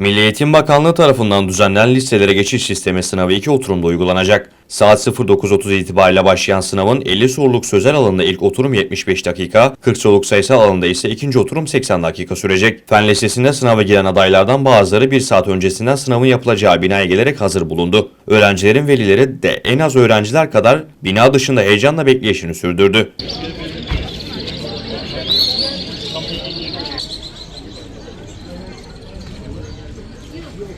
Milli Eğitim Bakanlığı tarafından düzenlenen liselere geçiş sistemi sınavı iki oturumda uygulanacak. Saat 09.30 itibariyle başlayan sınavın 50 soruluk sözel alanında ilk oturum 75 dakika, 40 soruluk sayısal alanında ise ikinci oturum 80 dakika sürecek. Fen Lisesi'nde sınava giren adaylardan bazıları bir saat öncesinden sınavın yapılacağı binaya gelerek hazır bulundu. Öğrencilerin velileri de en az öğrenciler kadar bina dışında heyecanla bekleyişini sürdürdü.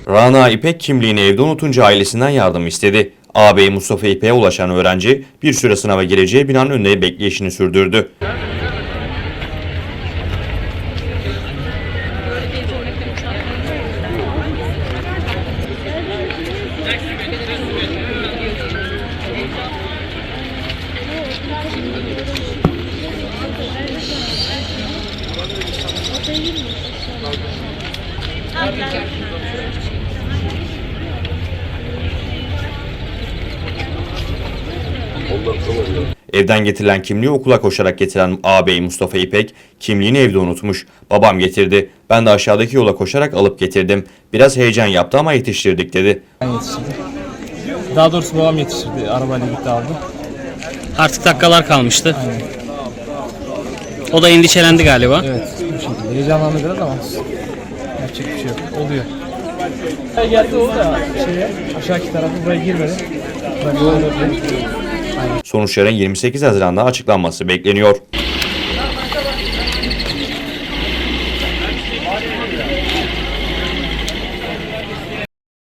Rana İpek kimliğini evde unutunca ailesinden yardım istedi. Ağabeyi Mustafa İpek'e ulaşan öğrenci bir süre sınava gireceği binanın önünde bekleyişini sürdürdü. Evden getirilen kimliği okula koşarak getiren ağabey Mustafa İpek kimliğini evde unutmuş. Babam getirdi. Ben de aşağıdaki yola koşarak alıp getirdim. Biraz heyecan yaptı ama yetiştirdik dedi. Ben. Daha doğrusu babam yetiştirdi. Arabayla gitti aldı. Artık dakikalar kalmıştı. O da endişelendi galiba. Evet bu şekilde. Heyecanlandı biraz ama yapacak bir şey yok. Oluyor. Geldi o da şeye aşağıki tarafı buraya girmedi. Buraya doğru Sonuçların 28 Haziran'da açıklanması bekleniyor.